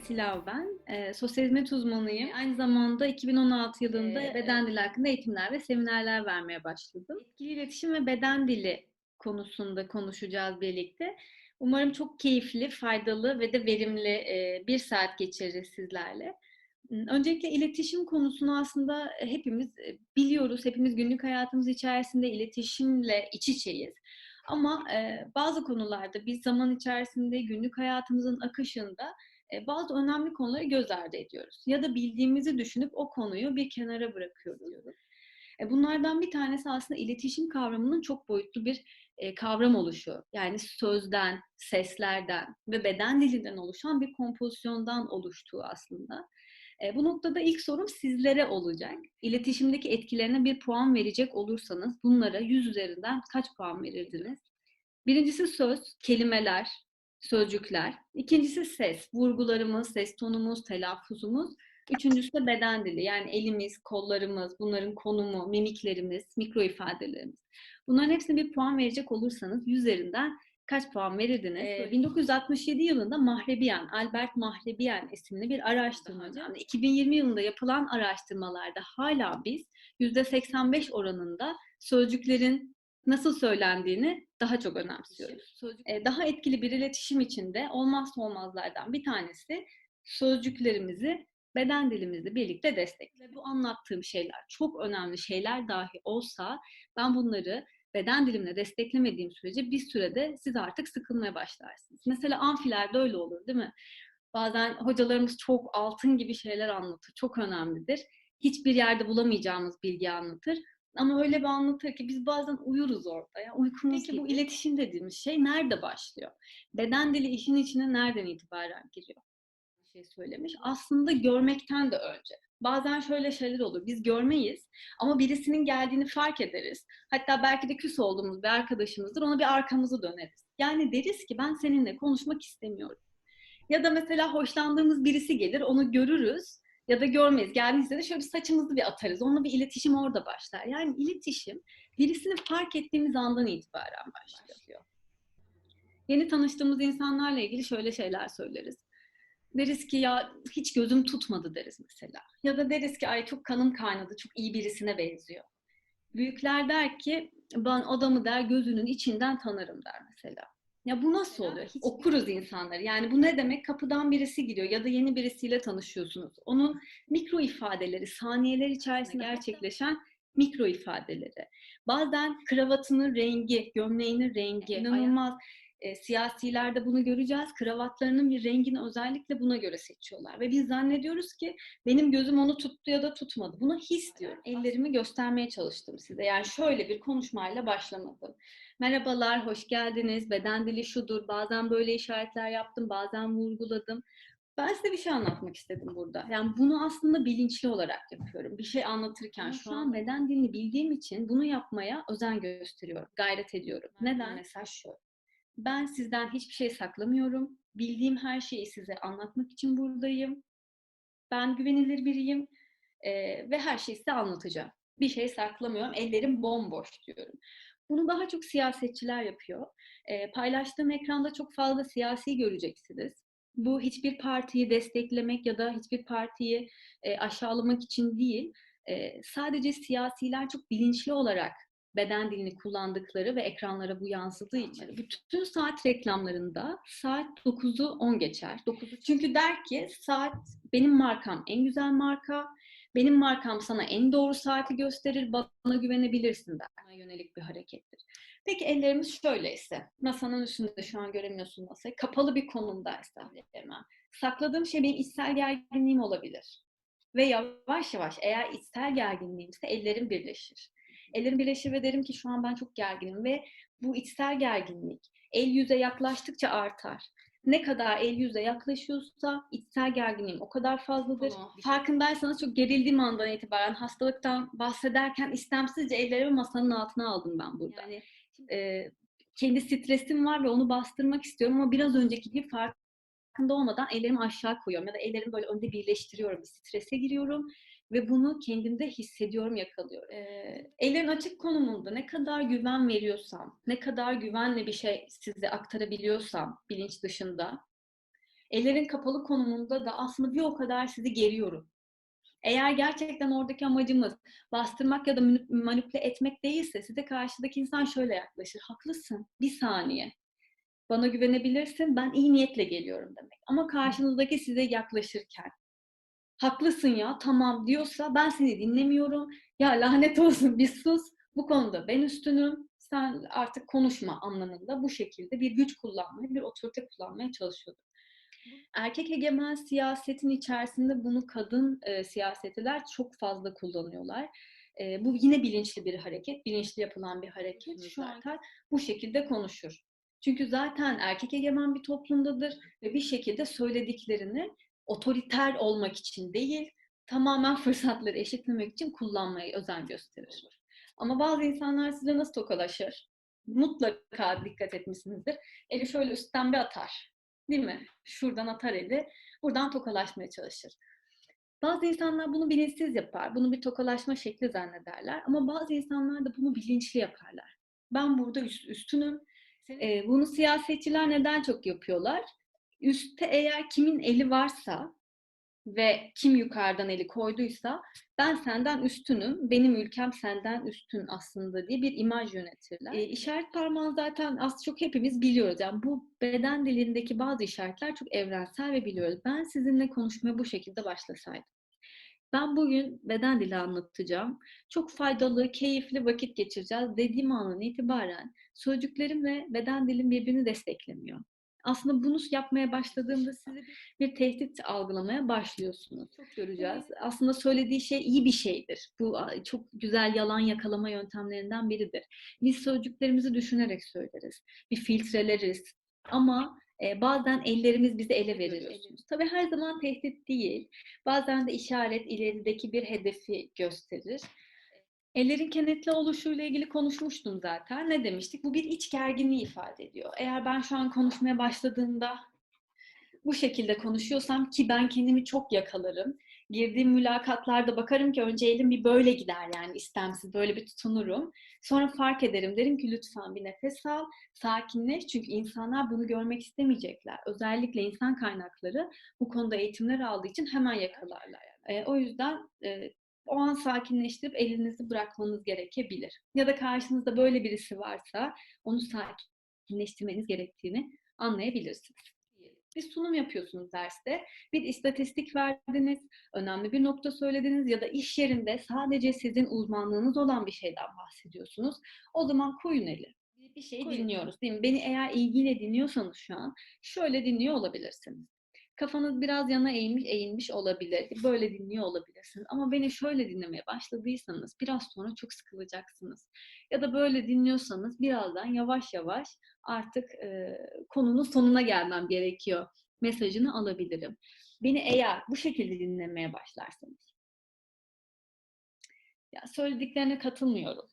Silav ben. E, sosyal hizmet uzmanıyım. Aynı zamanda 2016 yılında Ee, beden dili hakkında eğitimler ve seminerler vermeye başladım. Etkili iletişim ve beden dili konusunda konuşacağız birlikte. Umarım çok keyifli, faydalı ve de verimli e, bir saat geçiririz sizlerle. Öncelikle iletişim konusunu aslında hepimiz e, biliyoruz. Hepimiz günlük hayatımız içerisinde iletişimle iç içeyiz. Ama e, bazı konularda biz zaman içerisinde günlük hayatımızın akışında e, bazı önemli konuları göz ardı ediyoruz. Ya da bildiğimizi düşünüp o konuyu bir kenara bırakıyoruz. E, bunlardan bir tanesi aslında iletişim kavramının çok boyutlu bir e, kavram oluşu. Yani sözden, seslerden ve beden dilinden oluşan bir kompozisyondan oluştuğu aslında. E, bu noktada ilk sorum sizlere olacak. İletişimdeki etkilerine bir puan verecek olursanız bunlara 100 üzerinden kaç puan verirdiniz? Birincisi söz, kelimeler, sözcükler. İkincisi ses, vurgularımız, ses tonumuz, telaffuzumuz. Üçüncüsü de beden dili. Yani elimiz, kollarımız, bunların konumu, mimiklerimiz, mikro ifadelerimiz. Bunların hepsine bir puan verecek olursanız 100 üzerinden kaç puan verirdiniz? Ee, 1967 yılında Mahrebiyan, Albert Mahrebiyan isimli bir araştırmacı. Yani 2020 yılında yapılan araştırmalarda hala biz %85 oranında sözcüklerin nasıl söylendiğini daha çok önemsiyoruz. Ee, daha etkili bir iletişim içinde olmazsa olmazlardan bir tanesi sözcüklerimizi beden dilimizle birlikte destekle. Bu anlattığım şeyler çok önemli şeyler dahi olsa ben bunları beden dilimle desteklemediğim sürece bir sürede siz artık sıkılmaya başlarsınız. Mesela amfilerde öyle olur değil mi? Bazen hocalarımız çok altın gibi şeyler anlatır. Çok önemlidir. Hiçbir yerde bulamayacağımız bilgi anlatır. Ama öyle bir anlatır ki biz bazen uyuruz orada. Ya. Uykumuz Peki bu iletişim dediğimiz şey nerede başlıyor? Beden dili işin içine nereden itibaren giriyor? şey söylemiş. Aslında görmekten de önce. Bazen şöyle şeyler olur. Biz görmeyiz ama birisinin geldiğini fark ederiz. Hatta belki de küs olduğumuz bir arkadaşımızdır. Ona bir arkamızı döneriz. Yani deriz ki ben seninle konuşmak istemiyorum. Ya da mesela hoşlandığımız birisi gelir, onu görürüz ya da görmeyiz. Geldiğinizde de şöyle bir saçımızı bir atarız. Onunla bir iletişim orada başlar. Yani iletişim birisini fark ettiğimiz andan itibaren başlıyor. Yeni tanıştığımız insanlarla ilgili şöyle şeyler söyleriz. Deriz ki ya hiç gözüm tutmadı deriz mesela. Ya da deriz ki ay çok kanım kaynadı, çok iyi birisine benziyor. Büyükler der ki ben adamı der gözünün içinden tanırım der mesela. Ya bu nasıl oluyor? Hiç okuruz insanları. Yani bu ne demek? Kapıdan birisi giriyor ya da yeni birisiyle tanışıyorsunuz. Onun mikro ifadeleri, saniyeler içerisinde gerçekleşen mikro ifadeleri. Bazen kravatının rengi, gömleğinin rengi inanılmaz e, siyasilerde bunu göreceğiz. Kravatlarının bir rengini özellikle buna göre seçiyorlar. Ve biz zannediyoruz ki benim gözüm onu tuttu ya da tutmadı. Buna his diyorum. Ellerimi göstermeye çalıştım size. Yani şöyle bir konuşmayla başlamadım. Merhabalar, hoş geldiniz. Beden dili şudur. Bazen böyle işaretler yaptım, bazen vurguladım. Ben size bir şey anlatmak istedim burada. Yani bunu aslında bilinçli olarak yapıyorum. Bir şey anlatırken şu an beden dilini bildiğim için bunu yapmaya özen gösteriyorum, gayret ediyorum. Neden? Mesaj şu ben sizden hiçbir şey saklamıyorum. Bildiğim her şeyi size anlatmak için buradayım. Ben güvenilir biriyim e, ve her şeyi size anlatacağım. Bir şey saklamıyorum. Ellerim bomboş diyorum. Bunu daha çok siyasetçiler yapıyor. E, paylaştığım ekranda çok fazla siyasi göreceksiniz. Bu hiçbir partiyi desteklemek ya da hiçbir partiyi e, aşağılamak için değil. E, sadece siyasiler çok bilinçli olarak beden dilini kullandıkları ve ekranlara bu yansıdığı için bütün saat reklamlarında saat 9'u 10 geçer. 9'u çünkü der ki saat benim markam en güzel marka. Benim markam sana en doğru saati gösterir. Bana güvenebilirsin der. Buna yönelik bir harekettir. Peki ellerimiz şöyleyse. Masanın üstünde şu an göremiyorsun masayı. Kapalı bir konumdaysa hemen. Sakladığım şey benim içsel gerginliğim olabilir. Ve yavaş yavaş eğer içsel gerginliğimse ellerim birleşir. Ellerim birleşir ve derim ki şu an ben çok gerginim ve bu içsel gerginlik el yüze yaklaştıkça artar. Ne kadar el yüze yaklaşıyorsa içsel gerginliğim o kadar fazladır. Oh, Farkındaysanız çok gerildiğim andan itibaren hastalıktan bahsederken istemsizce ellerimi masanın altına aldım ben burada. Yani e, kendi stresim var ve onu bastırmak istiyorum ama biraz önceki gibi farkında olmadan ellerimi aşağı koyuyorum ya da ellerimi böyle önde birleştiriyorum. Bir strese giriyorum ve bunu kendimde hissediyorum, yakalıyorum. Ee, ellerin açık konumunda ne kadar güven veriyorsam, ne kadar güvenle bir şey size aktarabiliyorsam bilinç dışında, Ellerin kapalı konumunda da aslında bir o kadar sizi geriyorum. Eğer gerçekten oradaki amacımız bastırmak ya da manipüle etmek değilse size karşıdaki insan şöyle yaklaşır. Haklısın. Bir saniye. Bana güvenebilirsin. Ben iyi niyetle geliyorum demek. Ama karşınızdaki size yaklaşırken haklısın ya tamam diyorsa ben seni dinlemiyorum. Ya lanet olsun bir sus. Bu konuda ben üstünüm. Sen artık konuşma anlamında bu şekilde bir güç kullanmaya, bir otorite kullanmaya çalışıyordu. Erkek egemen siyasetin içerisinde bunu kadın e, siyasetiler çok fazla kullanıyorlar. E, bu yine bilinçli bir hareket, bilinçli yapılan bir hareket. Şu an bu şekilde konuşur. Çünkü zaten erkek egemen bir toplumdadır ve bir şekilde söylediklerini otoriter olmak için değil, tamamen fırsatları eşitlemek için kullanmaya özen gösterir. Ama bazı insanlar size nasıl tokalaşır? Mutlaka dikkat etmişsinizdir. Eli şöyle üstten bir atar. Değil mi? Şuradan atar eli, buradan tokalaşmaya çalışır. Bazı insanlar bunu bilinçsiz yapar. Bunu bir tokalaşma şekli zannederler. Ama bazı insanlar da bunu bilinçli yaparlar. Ben burada üst, üstünüm. Ee, bunu siyasetçiler neden çok yapıyorlar? Üste eğer kimin eli varsa ve kim yukarıdan eli koyduysa ben senden üstünüm, benim ülkem senden üstün aslında diye bir imaj yönetirler. E, işaret parmağı zaten az çok hepimiz biliyoruz. Yani bu beden dilindeki bazı işaretler çok evrensel ve biliyoruz. Ben sizinle konuşmaya bu şekilde başlasaydım. Ben bugün beden dili anlatacağım. Çok faydalı, keyifli vakit geçireceğiz dediğim andan itibaren sözcüklerim ve beden dilim birbirini desteklemiyor aslında bunu yapmaya başladığında sizi bir tehdit algılamaya başlıyorsunuz. Çok göreceğiz. Aslında söylediği şey iyi bir şeydir. Bu çok güzel yalan yakalama yöntemlerinden biridir. Biz sözcüklerimizi düşünerek söyleriz. Bir filtreleriz. Ama e, bazen ellerimiz bizi ele verir. Tabii her zaman tehdit değil. Bazen de işaret ilerideki bir hedefi gösterir. Ellerin kenetli oluşuyla ilgili konuşmuştum zaten. Ne demiştik? Bu bir iç gerginliği ifade ediyor. Eğer ben şu an konuşmaya başladığımda bu şekilde konuşuyorsam ki ben kendimi çok yakalarım. Girdiğim mülakatlarda bakarım ki önce elim bir böyle gider yani istemsiz böyle bir tutunurum. Sonra fark ederim derim ki lütfen bir nefes al, sakinleş çünkü insanlar bunu görmek istemeyecekler. Özellikle insan kaynakları bu konuda eğitimler aldığı için hemen yakalarlar. E, o yüzden e, o an sakinleştirip elinizi bırakmanız gerekebilir. Ya da karşınızda böyle birisi varsa onu sakinleştirmeniz gerektiğini anlayabilirsiniz. Bir sunum yapıyorsunuz derste, bir istatistik verdiniz, önemli bir nokta söylediniz ya da iş yerinde sadece sizin uzmanlığınız olan bir şeyden bahsediyorsunuz. O zaman koyun eli. Bir şey koyun. dinliyoruz değil mi? Beni eğer ilgiyle dinliyorsanız şu an şöyle dinliyor olabilirsiniz kafanız biraz yana eğilmiş, eğilmiş olabilir. Böyle dinliyor olabilirsiniz. Ama beni şöyle dinlemeye başladıysanız biraz sonra çok sıkılacaksınız. Ya da böyle dinliyorsanız birazdan yavaş yavaş artık e, konunun sonuna gelmem gerekiyor mesajını alabilirim. Beni eğer bu şekilde dinlemeye başlarsanız ya söylediklerine katılmıyorum.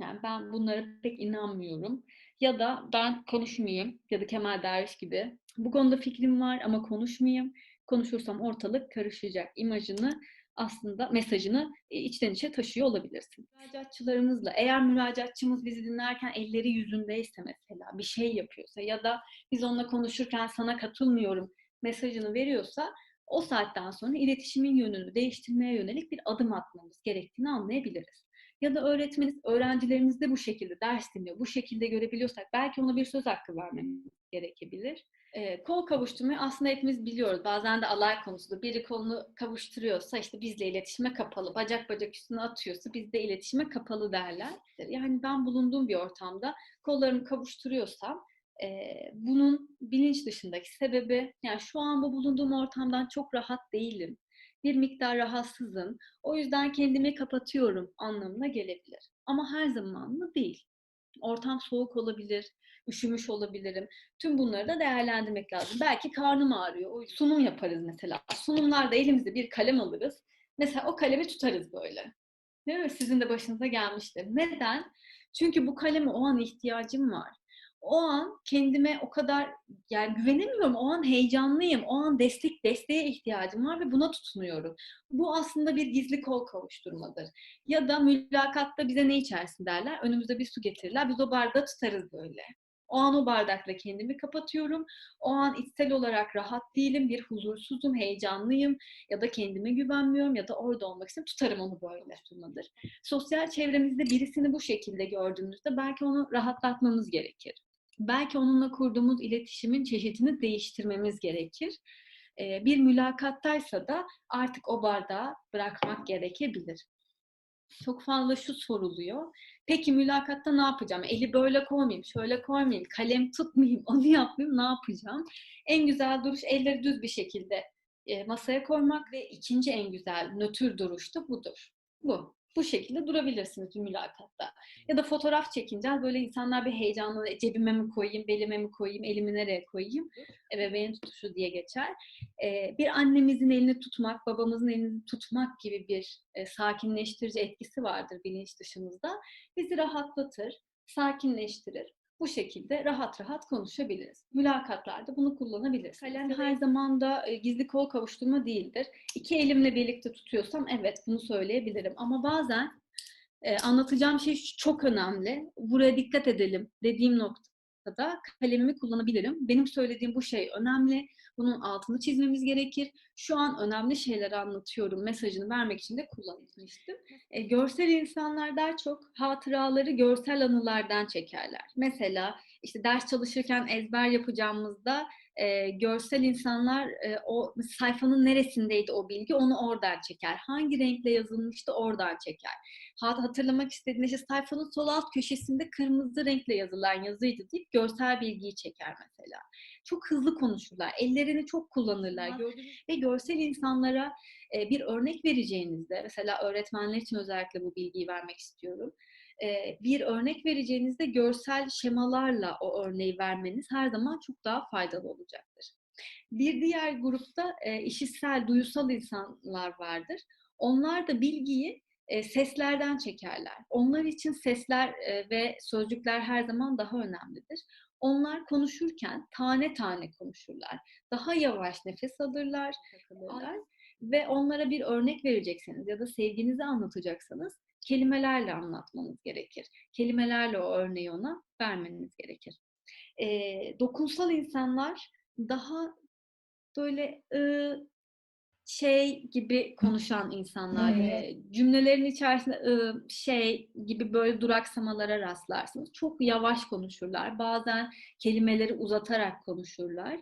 Yani ben bunlara pek inanmıyorum. Ya da ben konuşmayayım ya da Kemal Derviş gibi bu konuda fikrim var ama konuşmayayım. Konuşursam ortalık karışacak imajını aslında mesajını e, içten içe taşıyor olabilirsin. Müracaatçılarımızla eğer müracaatçımız bizi dinlerken elleri yüzündeyse mesela bir şey yapıyorsa ya da biz onunla konuşurken sana katılmıyorum mesajını veriyorsa o saatten sonra iletişimin yönünü değiştirmeye yönelik bir adım atmamız gerektiğini anlayabiliriz ya da öğretmeniz öğrencilerimiz de bu şekilde ders dinliyor. Bu şekilde görebiliyorsak belki ona bir söz hakkı vermemiz gerekebilir. E, kol kavuşturmayı aslında hepimiz biliyoruz. Bazen de alay konusudur. Biri kolunu kavuşturuyorsa işte bizle iletişime kapalı. Bacak bacak üstüne atıyorsa bizde iletişime kapalı derler. Yani ben bulunduğum bir ortamda kollarımı kavuşturuyorsam e, bunun bilinç dışındaki sebebi yani şu an bu bulunduğum ortamdan çok rahat değilim bir miktar rahatsızım. O yüzden kendimi kapatıyorum anlamına gelebilir. Ama her zaman mı değil. Ortam soğuk olabilir, üşümüş olabilirim. Tüm bunları da değerlendirmek lazım. Belki karnım ağrıyor. Sunum yaparız mesela. Sunumlarda elimizde bir kalem alırız. Mesela o kalemi tutarız böyle. Değil mi? Sizin de başınıza gelmiştir. Neden? Çünkü bu kaleme o an ihtiyacım var o an kendime o kadar yani güvenemiyorum. O an heyecanlıyım. O an destek desteğe ihtiyacım var ve buna tutunuyorum. Bu aslında bir gizli kol kavuşturmadır. Ya da mülakatta bize ne içersin derler. Önümüzde bir su getirirler. Biz o bardağı tutarız böyle. O an o bardakla kendimi kapatıyorum. O an içsel olarak rahat değilim, bir huzursuzum, heyecanlıyım ya da kendime güvenmiyorum ya da orada olmak istiyorum. Tutarım onu böyle tutmadır. Sosyal çevremizde birisini bu şekilde gördüğümüzde belki onu rahatlatmamız gerekir. Belki onunla kurduğumuz iletişimin çeşidini değiştirmemiz gerekir. Bir mülakattaysa da artık o bardağı bırakmak gerekebilir. Çok fazla şu soruluyor. Peki mülakatta ne yapacağım? Eli böyle koymayayım, şöyle koymayayım, kalem tutmayayım, onu yapmayayım, ne yapacağım? En güzel duruş elleri düz bir şekilde masaya koymak ve ikinci en güzel nötr duruş da budur. Bu. Bu şekilde durabilirsiniz mülakatta. Ya da fotoğraf çekineceğiz. Böyle insanlar bir heyecanlı cebime mi koyayım, belime mi koyayım, elimi nereye koyayım? Ebeveyn tutuşu diye geçer. Ee, bir annemizin elini tutmak, babamızın elini tutmak gibi bir e, sakinleştirici etkisi vardır bilinç dışımızda. Bizi rahatlatır, sakinleştirir. Bu şekilde rahat rahat konuşabiliriz. Mülakatlarda bunu kullanabiliriz. Kalem her zaman da e, gizli kol kavuşturma değildir. İki elimle birlikte tutuyorsam evet bunu söyleyebilirim. Ama bazen e, anlatacağım şey çok önemli. Buraya dikkat edelim dediğim noktada kalemimi kullanabilirim. Benim söylediğim bu şey önemli. Bunun altını çizmemiz gerekir. Şu an önemli şeyleri anlatıyorum. Mesajını vermek için de kullanmıştım. E, görsel insanlar daha çok hatıraları görsel anılardan çekerler. Mesela işte ders çalışırken ezber yapacağımızda e, görsel insanlar e, o sayfanın neresindeydi o bilgi onu oradan çeker. Hangi renkle yazılmıştı oradan çeker. Hatırlamak istediğinde işte sayfanın sol alt köşesinde kırmızı renkle yazılan yazıydı deyip görsel bilgiyi çeker mesela. Çok hızlı konuşurlar. Ellerini çok kullanırlar. Ve görsel insanlara e, bir örnek vereceğinizde mesela öğretmenler için özellikle bu bilgiyi vermek istiyorum bir örnek vereceğinizde görsel şemalarla o örneği vermeniz her zaman çok daha faydalı olacaktır. Bir diğer grupta işitsel, duyusal insanlar vardır. Onlar da bilgiyi seslerden çekerler. Onlar için sesler ve sözcükler her zaman daha önemlidir. Onlar konuşurken tane tane konuşurlar. Daha yavaş nefes alırlar, takılırlar ve onlara bir örnek verecekseniz ya da sevginizi anlatacaksanız kelimelerle anlatmanız gerekir. Kelimelerle o örneği ona vermeniz gerekir. E, dokunsal insanlar daha böyle ı, şey gibi konuşan insanlar, evet. cümlelerin içerisinde ı, şey gibi böyle duraksamalara rastlarsınız. Çok yavaş konuşurlar. Bazen kelimeleri uzatarak konuşurlar.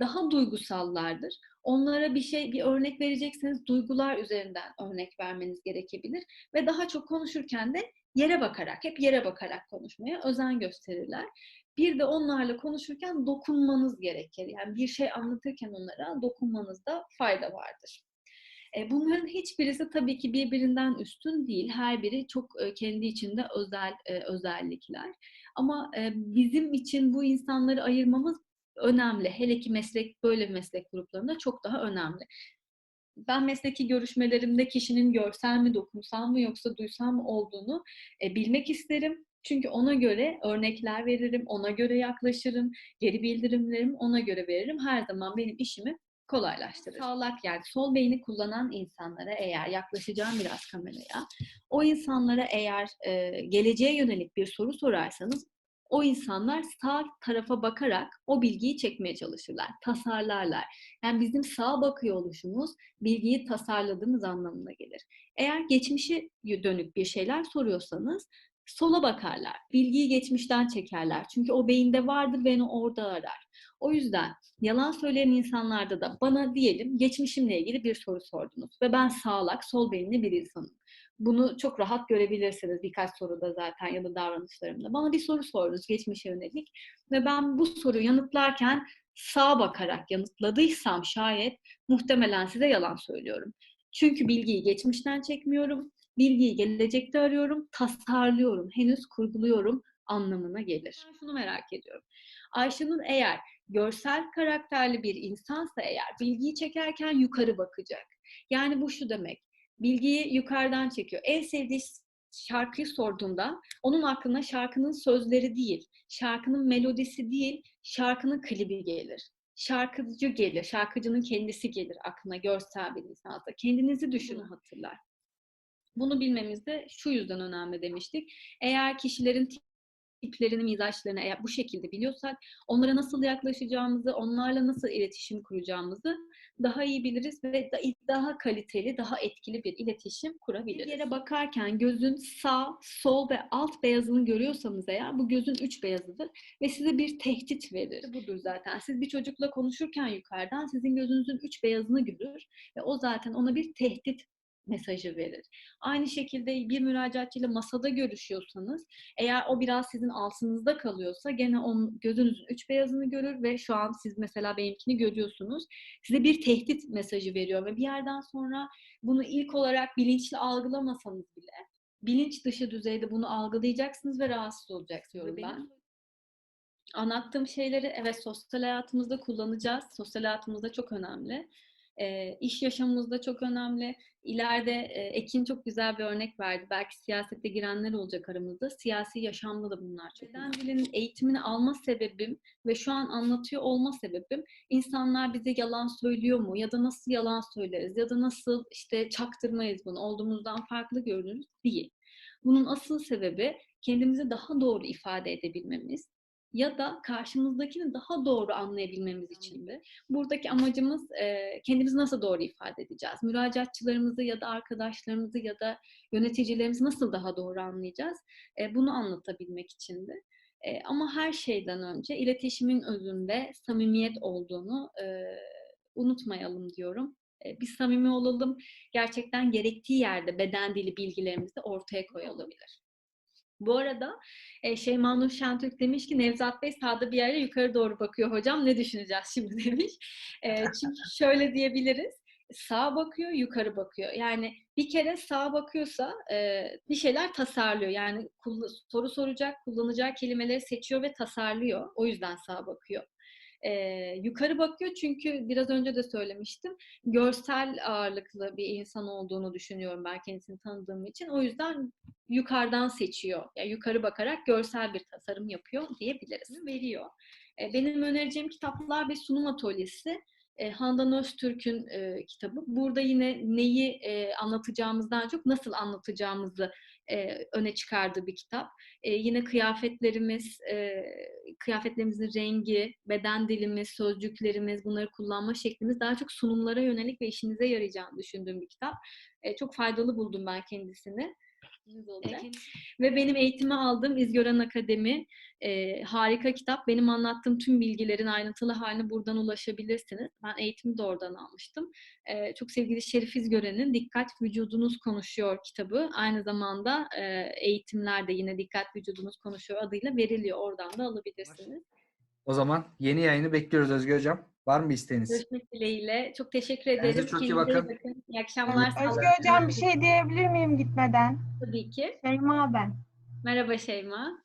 Daha duygusallardır. Onlara bir şey, bir örnek verecekseniz duygular üzerinden örnek vermeniz gerekebilir ve daha çok konuşurken de yere bakarak, hep yere bakarak konuşmaya özen gösterirler. Bir de onlarla konuşurken dokunmanız gerekir. Yani bir şey anlatırken onlara dokunmanızda fayda vardır. E, bunların hiçbirisi tabii ki birbirinden üstün değil. Her biri çok e, kendi içinde özel e, özellikler. Ama bizim için bu insanları ayırmamız önemli. Hele ki meslek böyle meslek gruplarında çok daha önemli. Ben mesleki görüşmelerimde kişinin görsel mi, dokunsal mı yoksa duysal mı olduğunu bilmek isterim. Çünkü ona göre örnekler veririm, ona göre yaklaşırım, geri bildirimlerimi ona göre veririm. Her zaman benim işimi kolaylaştırır. Sağlak yani sol beyni kullanan insanlara eğer yaklaşacağım biraz kameraya, o insanlara eğer e, geleceğe yönelik bir soru sorarsanız o insanlar sağ tarafa bakarak o bilgiyi çekmeye çalışırlar, tasarlarlar. Yani bizim sağ bakıyor oluşumuz bilgiyi tasarladığımız anlamına gelir. Eğer geçmişe dönük bir şeyler soruyorsanız sola bakarlar. Bilgiyi geçmişten çekerler. Çünkü o beyinde vardır onu orada arar. O yüzden yalan söyleyen insanlarda da bana diyelim geçmişimle ilgili bir soru sordunuz ve ben sağlak, sol beyinli bir insanım. Bunu çok rahat görebilirsiniz birkaç soruda zaten ya da davranışlarımda. Bana bir soru sordunuz geçmişe yönelik ve ben bu soruyu yanıtlarken sağa bakarak yanıtladıysam şayet muhtemelen size yalan söylüyorum. Çünkü bilgiyi geçmişten çekmiyorum, bilgiyi gelecekte arıyorum, tasarlıyorum, henüz kurguluyorum anlamına gelir. Ben şunu merak ediyorum. Ayşenur eğer görsel karakterli bir insansa eğer bilgiyi çekerken yukarı bakacak. Yani bu şu demek bilgiyi yukarıdan çekiyor. En sevdiği şarkıyı sorduğunda onun aklına şarkının sözleri değil, şarkının melodisi değil, şarkının klibi gelir. Şarkıcı gelir, şarkıcının kendisi gelir aklına görsel bir insansa. Kendinizi düşünün hatırlar. Bunu bilmemiz de şu yüzden önemli demiştik. Eğer kişilerin tiplerini, mizaçlarını eğer bu şekilde biliyorsak onlara nasıl yaklaşacağımızı, onlarla nasıl iletişim kuracağımızı daha iyi biliriz ve daha kaliteli, daha etkili bir iletişim kurabiliriz. Bir yere bakarken gözün sağ, sol ve alt beyazını görüyorsanız eğer bu gözün üç beyazıdır ve size bir tehdit verir. Budur zaten. Siz bir çocukla konuşurken yukarıdan sizin gözünüzün üç beyazını görür ve o zaten ona bir tehdit mesajı verir. Aynı şekilde bir müracaatçıyla masada görüşüyorsanız eğer o biraz sizin altınızda kalıyorsa gene onun gözünüzün üç beyazını görür ve şu an siz mesela benimkini görüyorsunuz. Size bir tehdit mesajı veriyor ve bir yerden sonra bunu ilk olarak bilinçli algılamasanız bile bilinç dışı düzeyde bunu algılayacaksınız ve rahatsız olacaksınız diyorum ben. Anlattığım şeyleri evet sosyal hayatımızda kullanacağız. Sosyal hayatımızda çok önemli. E, iş yaşamımızda çok önemli. İleride e, Ekin çok güzel bir örnek verdi. Belki siyasette girenler olacak aramızda. Siyasi yaşamda da bunlar çok Beden dilinin eğitimini alma sebebim ve şu an anlatıyor olma sebebim insanlar bize yalan söylüyor mu ya da nasıl yalan söyleriz ya da nasıl işte çaktırmayız bunu olduğumuzdan farklı görünürüz değil. Bunun asıl sebebi kendimizi daha doğru ifade edebilmemiz, ya da karşımızdakini daha doğru anlayabilmemiz için de buradaki amacımız e, kendimizi nasıl doğru ifade edeceğiz? Müracaatçılarımızı ya da arkadaşlarımızı ya da yöneticilerimizi nasıl daha doğru anlayacağız? E, bunu anlatabilmek için de. E, ama her şeyden önce iletişimin özünde samimiyet olduğunu e, unutmayalım diyorum. E, biz samimi olalım, gerçekten gerektiği yerde beden dili bilgilerimizi ortaya koyalım. Bu arada e, Şeyma Nur Şentürk demiş ki Nevzat Bey sağda bir yere yukarı doğru bakıyor hocam ne düşüneceğiz şimdi demiş. Çünkü şöyle diyebiliriz sağa bakıyor, yukarı bakıyor. Yani bir kere sağa bakıyorsa bir şeyler tasarlıyor. Yani soru soracak, kullanacağı kelimeleri seçiyor ve tasarlıyor. O yüzden sağa bakıyor. E, yukarı bakıyor çünkü biraz önce de söylemiştim. Görsel ağırlıklı bir insan olduğunu düşünüyorum ben kendisini tanıdığım için. O yüzden yukarıdan seçiyor. Yani yukarı bakarak görsel bir tasarım yapıyor diyebiliriz. Veriyor. E, benim önereceğim kitaplar ve sunum atölyesi. E, Handan Öztürk'ün e, kitabı. Burada yine neyi e, anlatacağımızdan çok nasıl anlatacağımızı e, öne çıkardığı bir kitap. E, yine kıyafetlerimiz, e, kıyafetlerimizin rengi, beden dilimiz, sözcüklerimiz, bunları kullanma şeklimiz daha çok sunumlara yönelik ve işinize yarayacağını düşündüğüm bir kitap. E, çok faydalı buldum ben kendisini olacak. Evet. Ve benim eğitimi aldığım İzgören Akademi e, harika kitap. Benim anlattığım tüm bilgilerin ayrıntılı haline buradan ulaşabilirsiniz. Ben eğitimi de oradan almıştım. E, çok sevgili Şerif İzgören'in Dikkat Vücudunuz Konuşuyor kitabı. Aynı zamanda e, eğitimlerde yine Dikkat Vücudunuz Konuşuyor adıyla veriliyor. Oradan da alabilirsiniz. O zaman yeni yayını bekliyoruz Özgür Hocam. Var mı isteğiniz? Görüşmek dileğiyle. Çok teşekkür ederim. Kendinize çok iyi bakın. bakın. İyi akşamlar. Özgür Hocam bir şey diyebilir miyim gitmeden? Tabii ki. Şeyma ben. Merhaba Şeyma.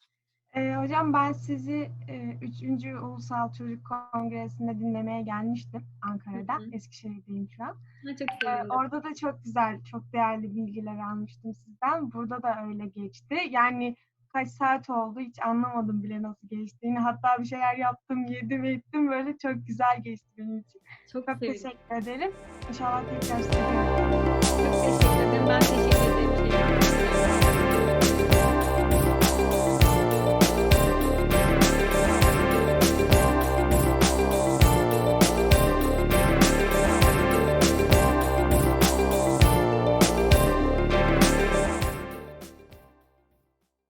Ee, hocam ben sizi e, 3. Ulusal Çocuk Kongresi'nde dinlemeye gelmiştim Ankara'da. Hı hı. Eskişehir'deyim şu an. Ha, çok ee, orada da çok güzel, çok değerli bilgiler almıştım sizden. Burada da öyle geçti. Yani kaç saat oldu hiç anlamadım bile nasıl geçtiğini. Hatta bir şeyler yaptım, yedim, ettim. Böyle çok güzel geçti benim için. Çok, çok sevindim. teşekkür ederim. İnşallah tekrar Çok teşekkür ederim. Ben teşekkür ederim.